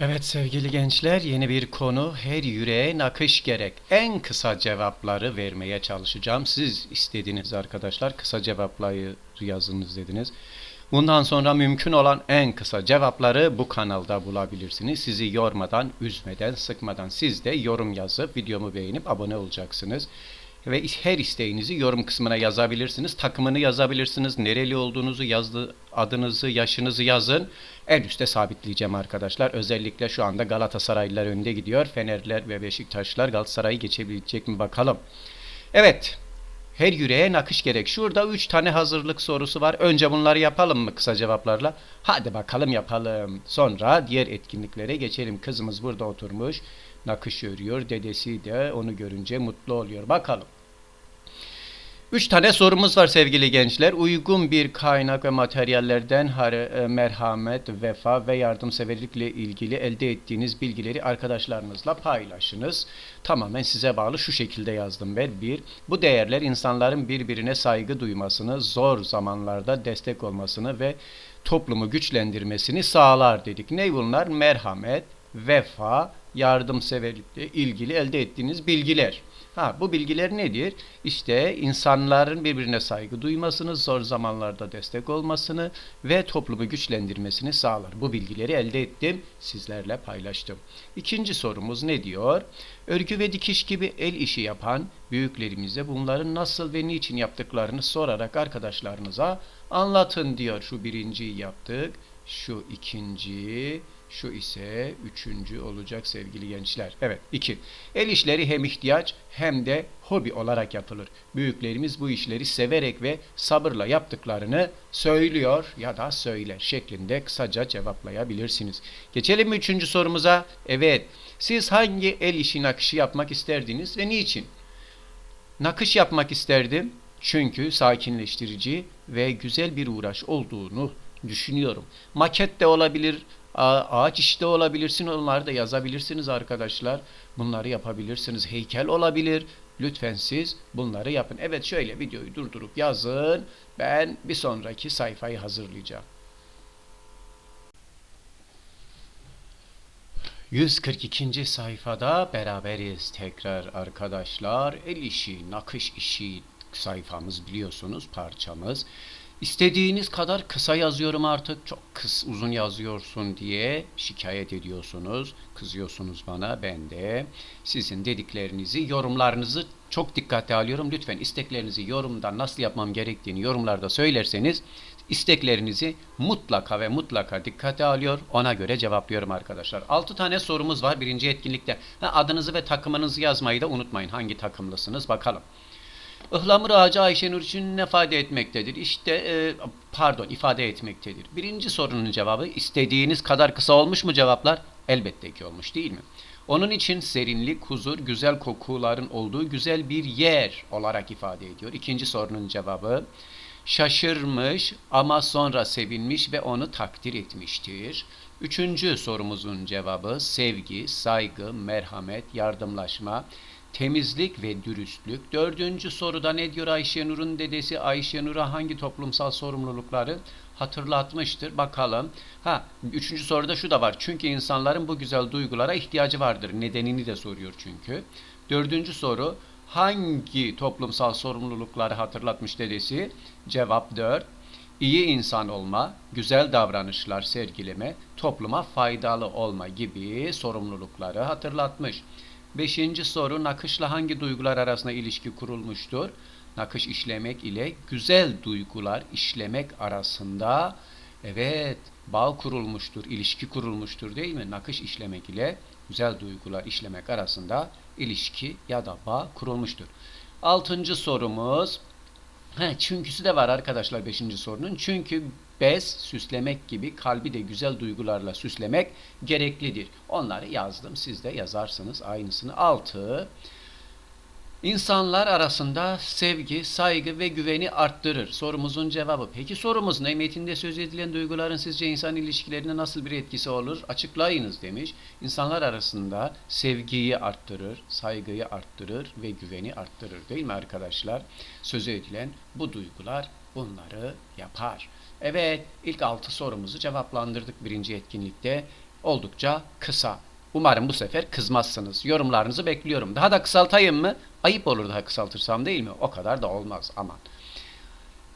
Evet sevgili gençler yeni bir konu her yüreğe nakış gerek. En kısa cevapları vermeye çalışacağım. Siz istediniz arkadaşlar kısa cevapları yazınız dediniz. Bundan sonra mümkün olan en kısa cevapları bu kanalda bulabilirsiniz. Sizi yormadan, üzmeden, sıkmadan siz de yorum yazıp videomu beğenip abone olacaksınız. Ve her isteğinizi yorum kısmına yazabilirsiniz. Takımını yazabilirsiniz. Nereli olduğunuzu, yazdı, adınızı, yaşınızı yazın. En üste sabitleyeceğim arkadaşlar. Özellikle şu anda Galatasaraylılar önde gidiyor. Fenerler ve Beşiktaşlar Galatasaray'ı geçebilecek mi bakalım. Evet. Her yüreğe nakış gerek. Şurada 3 tane hazırlık sorusu var. Önce bunları yapalım mı kısa cevaplarla? Hadi bakalım yapalım. Sonra diğer etkinliklere geçelim. Kızımız burada oturmuş. Nakış örüyor. Dedesi de onu görünce mutlu oluyor. Bakalım. Üç tane sorumuz var sevgili gençler. Uygun bir kaynak ve materyallerden e, merhamet, vefa ve yardımseverlikle ilgili elde ettiğiniz bilgileri arkadaşlarınızla paylaşınız. Tamamen size bağlı şu şekilde yazdım ben. Bir, bu değerler insanların birbirine saygı duymasını, zor zamanlarda destek olmasını ve toplumu güçlendirmesini sağlar dedik. Ne bunlar? Merhamet, vefa, yardımseverlikle ilgili elde ettiğiniz bilgiler. Ha, bu bilgiler nedir? İşte insanların birbirine saygı duymasını, zor zamanlarda destek olmasını ve toplumu güçlendirmesini sağlar. Bu bilgileri elde ettim, sizlerle paylaştım. İkinci sorumuz ne diyor? Örgü ve dikiş gibi el işi yapan büyüklerimize bunların nasıl ve niçin yaptıklarını sorarak arkadaşlarınıza anlatın diyor. Şu birinciyi yaptık, şu ikinciyi, şu ise üçüncü olacak sevgili gençler. Evet iki. El işleri hem ihtiyaç hem de hobi olarak yapılır. Büyüklerimiz bu işleri severek ve sabırla yaptıklarını söylüyor ya da söyler şeklinde kısaca cevaplayabilirsiniz. Geçelim mi üçüncü sorumuza? Evet. Siz hangi el işi nakışı yapmak isterdiniz ve niçin? Nakış yapmak isterdim çünkü sakinleştirici ve güzel bir uğraş olduğunu düşünüyorum. Maket de olabilir, ağaç işi de olabilirsin, onları da yazabilirsiniz arkadaşlar. Bunları yapabilirsiniz. Heykel olabilir. Lütfen siz bunları yapın. Evet şöyle videoyu durdurup yazın. Ben bir sonraki sayfayı hazırlayacağım. 142. sayfada beraberiz tekrar arkadaşlar. El işi, nakış işi sayfamız biliyorsunuz parçamız. İstediğiniz kadar kısa yazıyorum artık. Çok kıs uzun yazıyorsun diye şikayet ediyorsunuz. Kızıyorsunuz bana ben de. Sizin dediklerinizi, yorumlarınızı çok dikkate alıyorum. Lütfen isteklerinizi yorumda nasıl yapmam gerektiğini yorumlarda söylerseniz isteklerinizi mutlaka ve mutlaka dikkate alıyor. Ona göre cevaplıyorum arkadaşlar. 6 tane sorumuz var birinci etkinlikte. Adınızı ve takımınızı yazmayı da unutmayın. Hangi takımlısınız bakalım. Ihlamur ağacı Ayşenur için ne ifade etmektedir? İşte e, pardon ifade etmektedir. Birinci sorunun cevabı istediğiniz kadar kısa olmuş mu cevaplar? Elbette ki olmuş değil mi? Onun için serinlik, huzur, güzel kokuların olduğu güzel bir yer olarak ifade ediyor. İkinci sorunun cevabı şaşırmış ama sonra sevinmiş ve onu takdir etmiştir. Üçüncü sorumuzun cevabı sevgi, saygı, merhamet, yardımlaşma, temizlik ve dürüstlük. Dördüncü soruda ne diyor Ayşenur'un dedesi Ayşenur'a hangi toplumsal sorumlulukları hatırlatmıştır? Bakalım. Ha, üçüncü soruda şu da var. Çünkü insanların bu güzel duygulara ihtiyacı vardır. Nedenini de soruyor çünkü. Dördüncü soru hangi toplumsal sorumlulukları hatırlatmış dedesi? Cevap 4. İyi insan olma, güzel davranışlar sergileme, topluma faydalı olma gibi sorumlulukları hatırlatmış. Beşinci soru nakışla hangi duygular arasında ilişki kurulmuştur? Nakış işlemek ile güzel duygular işlemek arasında evet bağ kurulmuştur, ilişki kurulmuştur değil mi? Nakış işlemek ile güzel duygular işlemek arasında ilişki ya da bağ kurulmuştur. Altıncı sorumuz He, çünküsü de var arkadaşlar 5. sorunun. Çünkü bez süslemek gibi kalbi de güzel duygularla süslemek gereklidir. Onları yazdım. Siz de yazarsınız aynısını. 6. İnsanlar arasında sevgi, saygı ve güveni arttırır. Sorumuzun cevabı. Peki sorumuz ne? Metinde söz edilen duyguların sizce insan ilişkilerine nasıl bir etkisi olur? Açıklayınız demiş. İnsanlar arasında sevgiyi arttırır, saygıyı arttırır ve güveni arttırır. Değil mi arkadaşlar? Sözü edilen bu duygular bunları yapar. Evet, ilk altı sorumuzu cevaplandırdık birinci etkinlikte. Oldukça kısa. Umarım bu sefer kızmazsınız. Yorumlarınızı bekliyorum. Daha da kısaltayım mı? Ayıp olur daha kısaltırsam değil mi? O kadar da olmaz aman.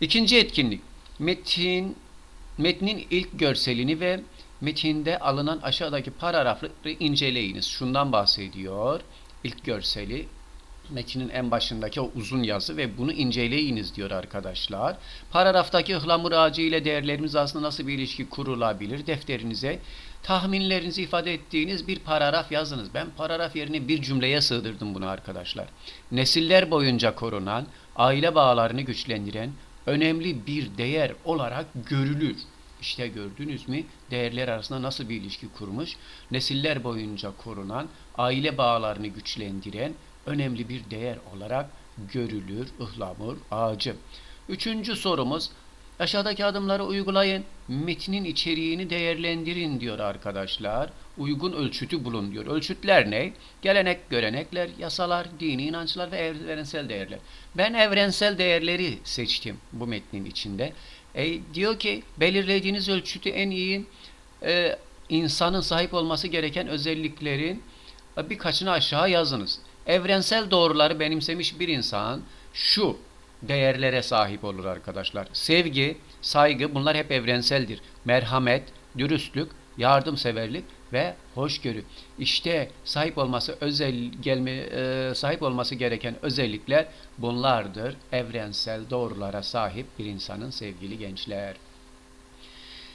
İkinci etkinlik. Metin metnin ilk görselini ve metinde alınan aşağıdaki paragrafları inceleyiniz. Şundan bahsediyor. İlk görseli metinin en başındaki o uzun yazı ve bunu inceleyiniz diyor arkadaşlar. Paragraftaki ıhlamur ağacı ile değerlerimiz arasında nasıl bir ilişki kurulabilir? Defterinize tahminlerinizi ifade ettiğiniz bir paragraf yazınız. Ben paragraf yerine bir cümleye sığdırdım bunu arkadaşlar. Nesiller boyunca korunan, aile bağlarını güçlendiren önemli bir değer olarak görülür. İşte gördünüz mü değerler arasında nasıl bir ilişki kurmuş? Nesiller boyunca korunan, aile bağlarını güçlendiren önemli bir değer olarak görülür ıhlamur ağacı. Üçüncü sorumuz aşağıdaki adımları uygulayın. Metnin içeriğini değerlendirin diyor arkadaşlar. Uygun ölçütü bulun diyor. Ölçütler ne? Gelenek, görenekler, yasalar, dini inançlar ve evrensel değerler. Ben evrensel değerleri seçtim bu metnin içinde. E, diyor ki belirlediğiniz ölçütü en iyi e, insanın sahip olması gereken özelliklerin e, birkaçını aşağı yazınız. Evrensel doğruları benimsemiş bir insan şu değerlere sahip olur arkadaşlar. Sevgi, saygı bunlar hep evrenseldir. Merhamet, dürüstlük, yardımseverlik ve hoşgörü. İşte sahip olması özel gelme e, sahip olması gereken özellikler bunlardır. Evrensel doğrulara sahip bir insanın sevgili gençler.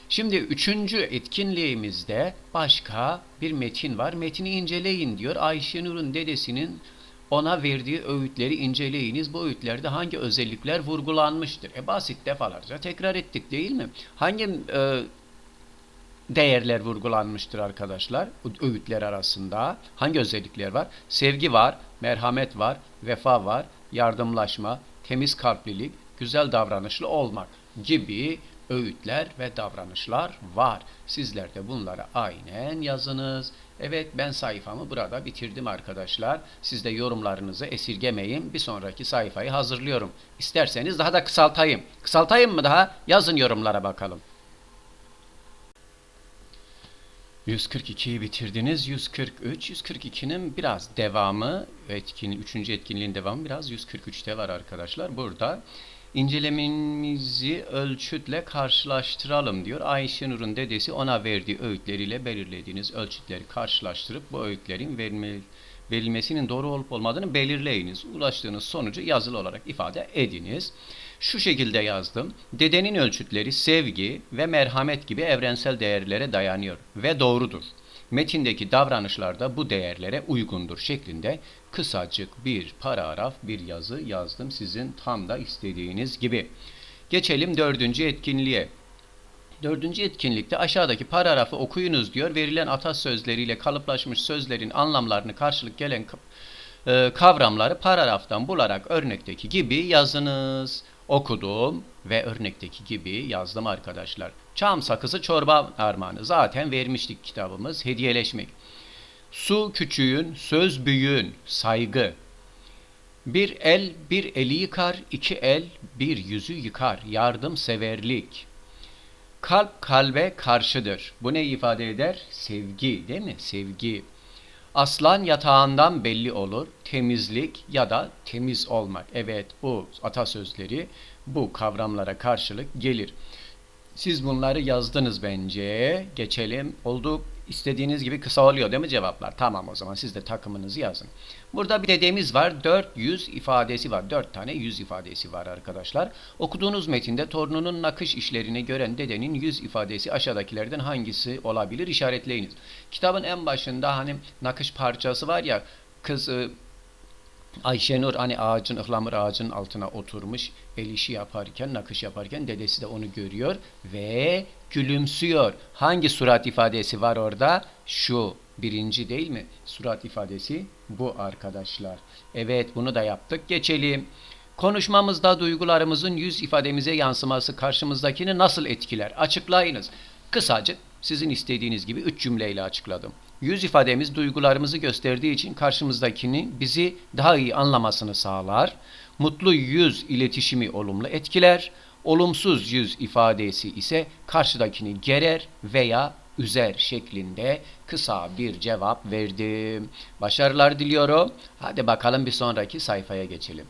Şimdi üçüncü etkinliğimizde başka bir metin var. Metini inceleyin diyor. Ayşenur'un dedesinin ona verdiği öğütleri inceleyiniz. Bu öğütlerde hangi özellikler vurgulanmıştır? E basit defalarca tekrar ettik değil mi? Hangi e, değerler vurgulanmıştır arkadaşlar? Öğütler arasında hangi özellikler var? Sevgi var, merhamet var, vefa var, yardımlaşma, temiz kalplilik, güzel davranışlı olmak gibi öğütler ve davranışlar var. Sizler de bunları aynen yazınız. Evet ben sayfamı burada bitirdim arkadaşlar. Siz de yorumlarınızı esirgemeyin. Bir sonraki sayfayı hazırlıyorum. İsterseniz daha da kısaltayım. Kısaltayım mı daha? Yazın yorumlara bakalım. 142'yi bitirdiniz. 143, 142'nin biraz devamı, etkin, üçüncü etkinliğin devamı biraz 143'te var arkadaşlar. Burada incelememizi ölçütle karşılaştıralım diyor. Ayşenur'un dedesi ona verdiği öğütleriyle belirlediğiniz ölçütleri karşılaştırıp bu öğütlerin verilme, verilmesinin doğru olup olmadığını belirleyiniz. Ulaştığınız sonucu yazılı olarak ifade ediniz. Şu şekilde yazdım. Dedenin ölçütleri sevgi ve merhamet gibi evrensel değerlere dayanıyor ve doğrudur. Metindeki davranışlar da bu değerlere uygundur şeklinde kısacık bir paragraf bir yazı yazdım sizin tam da istediğiniz gibi. Geçelim dördüncü etkinliğe. Dördüncü etkinlikte aşağıdaki paragrafı okuyunuz diyor. Verilen atasözleriyle kalıplaşmış sözlerin anlamlarını karşılık gelen e, kavramları paragraftan bularak örnekteki gibi yazınız. Okudum ve örnekteki gibi yazdım arkadaşlar. Çam sakızı çorba armağanı. Zaten vermiştik kitabımız. Hediyeleşmek. Su küçüğün, söz büyüğün, saygı. Bir el bir eli yıkar, iki el bir yüzü yıkar. Yardımseverlik. Kalp kalbe karşıdır. Bu ne ifade eder? Sevgi değil mi? Sevgi. Aslan yatağından belli olur. Temizlik ya da temiz olmak. Evet bu atasözleri bu kavramlara karşılık gelir. Siz bunları yazdınız bence. Geçelim. Oldu. İstediğiniz gibi kısa oluyor değil mi cevaplar? Tamam o zaman siz de takımınızı yazın. Burada bir dedemiz var. 400 ifadesi var. 4 tane yüz ifadesi var arkadaşlar. Okuduğunuz metinde torununun nakış işlerini gören dedenin yüz ifadesi aşağıdakilerden hangisi olabilir? İşaretleyiniz. Kitabın en başında hani nakış parçası var ya kız Ayşenur hani ağacın, ıhlamur ağacın altına oturmuş el işi yaparken, nakış yaparken dedesi de onu görüyor ve gülümsüyor. Hangi surat ifadesi var orada? Şu birinci değil mi? Surat ifadesi bu arkadaşlar. Evet bunu da yaptık. Geçelim. Konuşmamızda duygularımızın yüz ifademize yansıması karşımızdakini nasıl etkiler? Açıklayınız. Kısacık sizin istediğiniz gibi üç cümleyle açıkladım. Yüz ifademiz duygularımızı gösterdiği için karşımızdakini bizi daha iyi anlamasını sağlar. Mutlu yüz iletişimi olumlu etkiler. Olumsuz yüz ifadesi ise karşıdakini gerer veya üzer şeklinde kısa bir cevap verdim. Başarılar diliyorum. Hadi bakalım bir sonraki sayfaya geçelim.